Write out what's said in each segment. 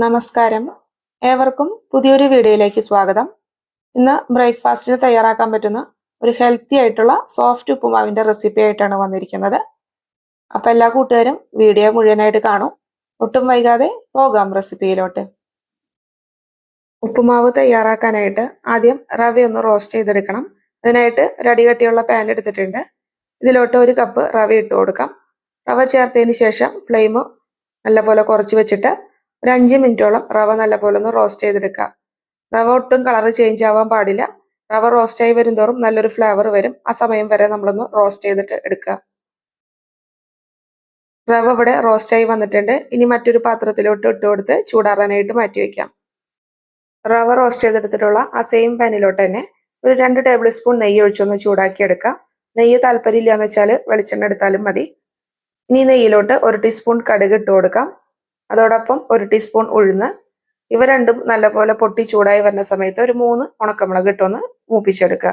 നമസ്കാരം. ഏവർക്കും പുതിയൊരു വീഡിയോയിലേക്ക് സ്വാഗതം. ഇന്ന് ബ്രേക്ക്ഫാസ്റ്റിന് തയ്യാറാക്കാൻ പറ്റുന്ന ഒരു ഹെൽത്തി ആയിട്ടുള്ള സോഫ്റ്റ് ഉപ്പുമാവിന്റെ റെസിപ്പി ആയിട്ടാണ് വന്നിരിക്കുന്നത്. അപ്പൊ എല്ലാ കൂട്ടുകാരും വീഡിയോ മുഴുവനായിട്ട് കാണും. ഒട്ടും വൈകാതെ പോകാം റെസിപ്പിയിലോട്ട്. ഉപ്പുമാവ് തയ്യാറാക്കാനായിട്ട് ആദ്യം റവ ഒന്ന് റോസ്റ്റ് ചെയ്തെടുക്കണം. അതിനായിട്ട് റെഡി കട്ടിയുള്ള പാൻ എടുത്തിട്ടുണ്ട്. ഇതിലോട്ട് ഒരു കപ്പ് റവ ഇട്ട് കൊടുക്കാം. റവ ചേർത്തതിന് ശേഷം ഫ്ലെയിം നല്ലപോലെ കുറച്ച് വെച്ചിട്ട് ഒരു അഞ്ച് മിനിറ്റോളം റവ നല്ലപോലെ ഒന്ന് റോസ്റ്റ് ചെയ്തെടുക്കുക റവ ഒട്ടും കളർ ചേഞ്ച് ആവാൻ പാടില്ല. റവ റോസ്റ്റ് ആയി വരും തോറും നല്ലൊരു ഫ്ലേവർ വരും. ആ സമയം വരെ നമ്മളൊന്ന് റോസ്റ്റ് ചെയ്തിട്ട് എടുക്കുക റവ ഇവിടെ റോസ്റ്റ് ആയി വന്നിട്ടുണ്ട്. ഇനി മറ്റൊരു പാത്രത്തിലോട്ട് ഇട്ട് കൊടുത്ത് ചൂടാറാനായിട്ട് മാറ്റി വയ്ക്കാം റവ റോസ്റ്റ് ചെയ്തെടുത്തിട്ടുള്ള ആ സെയിം പാനിലോട്ട് തന്നെ ഒരു രണ്ട് ടേബിൾ സ്പൂൺ നെയ്യ് ഒഴിച്ചൊന്ന് ചൂടാക്കി എടുക്കാം. നെയ്യ് താല്പര്യമില്ല എന്ന് വെച്ചാൽ വെളിച്ചെണ്ണ എടുത്താലും മതി. ഇനി നെയ്യിലോട്ട് ഒരു ടീസ്പൂൺ കടുക് ഇട്ട് കൊടുക്കാം. അതോടൊപ്പം ഒരു ടീസ്പൂൺ ഉഴുന്ന്. ഇവ രണ്ടും നല്ലപോലെ പൊട്ടി ചൂടായി വരുന്ന സമയത്ത് ഒരു മൂന്ന് ഉണക്കമുളക് ഇട്ടൊന്ന് മൂപ്പിച്ചെടുക്കുക.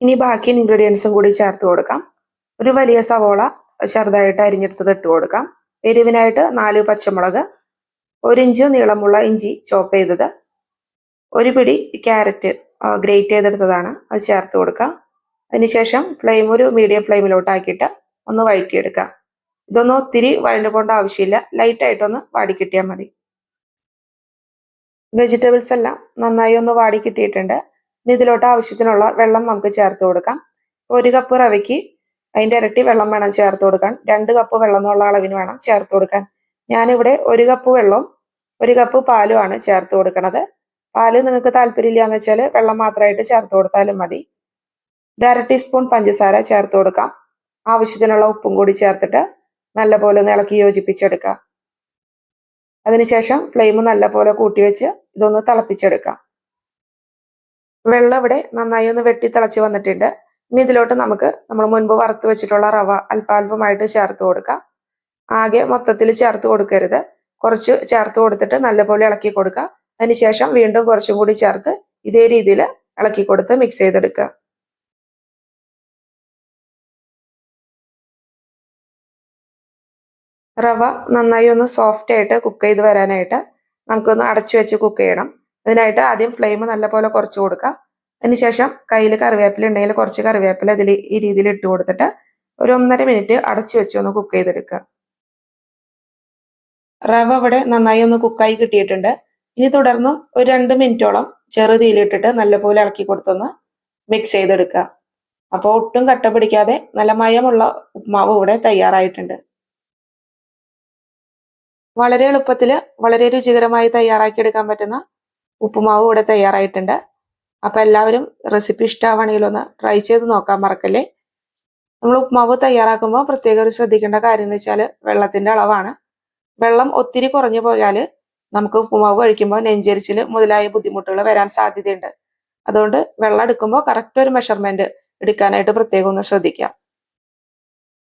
ഇനി ബാക്കി ഇൻഗ്രീഡിയൻസും കൂടി ചേർത്ത് കൊടുക്കാം. ഒരു വലിയ സവോള ചെറുതായിട്ട് അരിഞ്ഞെടുത്തത് ഇട്ട് കൊടുക്കാം. എരിവിനായിട്ട് നാല് പച്ചമുളക് ഒരു നീളമുള്ള ഇഞ്ചി ചോപ്പ് ചെയ്തത്. ഒരു പിടി ക്യാരറ്റ് ഗ്രേറ്റ് ചെയ്തെടുത്തതാണ്. അത് ചേർത്ത് കൊടുക്കുക അതിനുശേഷം ഫ്ലെയിം ഒരു മീഡിയം ഫ്ലെയിമിലോട്ടാക്കിയിട്ട് ഒന്ന് വഴറ്റിയെടുക്കാം. ഇതൊന്നും ഒത്തിരി വഴണ്ടു പോകേണ്ട ആവശ്യമില്ല. ലൈറ്റായിട്ടൊന്ന് വാടിക്കിട്ടിയാൽ വാടി കിട്ടിയാൽ മതി. വെജിറ്റബിൾസ് എല്ലാം നന്നായി ഒന്ന് വാടി കിട്ടിയിട്ടുണ്ട്. ഇനി ഇതിലോട്ട് ആവശ്യത്തിനുള്ള വെള്ളം നമുക്ക് ചേർത്ത് കൊടുക്കാം. ഒരു കപ്പ് റവയ്ക്ക് അതിന്റെ ഇരട്ടി വെള്ളം വേണം ചേർത്ത് കൊടുക്കാൻ. രണ്ട് കപ്പ് വെള്ളം എന്നുള്ള അളവിന് വേണം ചേർത്ത് കൊടുക്കാൻ. ഞാനിവിടെ ഒരു കപ്പ് വെള്ളവും ഒരു കപ്പ് പാലുമാണ് ചേർത്ത് കൊടുക്കുന്നത് പാൽ നിങ്ങൾക്ക് താല്പര്യമില്ല എന്ന് വെച്ചാൽ വെള്ളം മാത്രമായിട്ട് ചേർത്ത് കൊടുത്താലും മതി. ഒരു അര ടീസ്പൂൺ പഞ്ചസാര ചേർത്ത് കൊടുക്കാം. ആവശ്യത്തിനുള്ള ഉപ്പും കൂടി ചേർത്തിട്ട് നല്ലപോലെ ഒന്ന് ഇളക്കി യോജിപ്പിച്ചെടുക്കുക. അതിനുശേഷം ഫ്ലെയിം നല്ലപോലെ കൂട്ടി വെച്ച് ഇതൊന്ന് തിളപ്പിച്ചെടുക്കാം വെള്ളം ഇവിടെ നന്നായി ഒന്ന് വെട്ടി തിളച്ച് വന്നിട്ടുണ്ട്. ഇനി ഇതിലോട്ട് നമുക്ക് നമ്മൾ മുൻപ് വറുത്ത് വെച്ചിട്ടുള്ള റവ അല്പാൽപമായിട്ട് ചേർത്ത് കൊടുക്കാം. ആകെ മൊത്തത്തിൽ ചേർത്ത് കൊടുക്കരുത്. കുറച്ച് ചേർത്ത് കൊടുത്തിട്ട് നല്ലപോലെ ഇളക്കി കൊടുക്കുക. അതിനുശേഷം വീണ്ടും കുറച്ചും കൂടി ചേർത്ത് ഇതേ രീതിയിൽ ഇളക്കി കൊടുത്ത് മിക്സ് ചെയ്തെടുക്കുക. റവ നന്നായി ഒന്ന് സോഫ്റ്റ് ആയിട്ട് കുക്ക് ചെയ്ത് വരാനായിട്ട് നമുക്കൊന്ന് അടച്ചു വെച്ച് കുക്ക് ചെയ്യണം. അതിനായിട്ട് ആദ്യം ഫ്ലെയിം നല്ലപോലെ കുറച്ച് കൊടുക്കുക. അതിനുശേഷം കയ്യിൽ കറിവേപ്പില ഉണ്ടെങ്കിൽ കുറച്ച് കറിവേപ്പില ഇതിൽ ഈ രീതിയിൽ ഇട്ട് കൊടുത്തിട്ട് ഒരു ഒന്നര മിനിറ്റ് അടച്ചു വെച്ച് ഒന്ന് കുക്ക് ചെയ്തെടുക്കുക. റവ ഇവിടെ നന്നായി ഒന്ന് കുക്കായി കിട്ടിയിട്ടുണ്ട്. ഇനി തുടർന്നും ഒരു രണ്ട് മിനിറ്റോളം ചെറുതീലിട്ടിട്ട് നല്ലപോലെ ഇളക്കി കൊടുത്തൊന്ന് മിക്സ് ചെയ്തെടുക്കുക. അപ്പോൾ ഒട്ടും കട്ട പിടിക്കാതെ നല്ല മയമുള്ള ഉപ്മാവ് ഇവിടെ തയ്യാറായിട്ടുണ്ട്. വളരെ എളുപ്പത്തിൽ വളരെ രുചികരമായി തയ്യാറാക്കിയെടുക്കാൻ പറ്റുന്ന ഉപ്പുമാവ് ഇവിടെ തയ്യാറായിട്ടുണ്ട്. അപ്പം എല്ലാവരും റെസിപ്പി ഇഷ്ടമാണെങ്കിൽ ഒന്ന് ട്രൈ ചെയ്ത് നോക്കാൻ മറക്കല്ലേ? നമ്മൾ ഉപ്പുമാവ് തയ്യാറാക്കുമ്പോൾ പ്രത്യേകം ഒരു ശ്രദ്ധിക്കേണ്ട കാര്യം എന്ന് വെച്ചാൽ വെള്ളത്തിന്റെ അളവാണ്. വെള്ളം ഒത്തിരി കുറഞ്ഞു പോയാൽ നമുക്ക് ഉപ്പുമാവ് കഴിക്കുമ്പോൾ നെഞ്ചരിച്ചിൽ മുതലായ ബുദ്ധിമുട്ടുകൾ വരാൻ സാധ്യതയുണ്ട്. അതുകൊണ്ട് വെള്ളം എടുക്കുമ്പോൾ കറക്റ്റ് ഒരു മെഷർമെന്റ് എടുക്കാനായിട്ട് പ്രത്യേകം ഒന്ന് ശ്രദ്ധിക്കാം.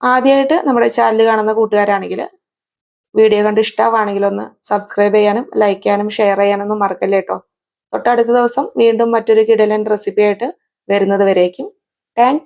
ആദ്യമായിട്ട് നമ്മുടെ ചാനൽ കാണുന്ന കൂട്ടുകാരാണെങ്കിൽ വീഡിയോ കണ്ട് ഇഷ്ടമാണെങ്കിൽ ഒന്ന് സബ്സ്ക്രൈബ് ചെയ്യാനും ലൈക്ക് ചെയ്യാനും ഷെയർ ചെയ്യാനൊന്നും മറക്കല്ലേ കേട്ടോ തൊട്ടടുത്ത ദിവസം വീണ്ടും മറ്റൊരു കിടലൻ റെസിപ്പിയായിട്ട് വരുന്നത് വരേക്കും. താങ്ക്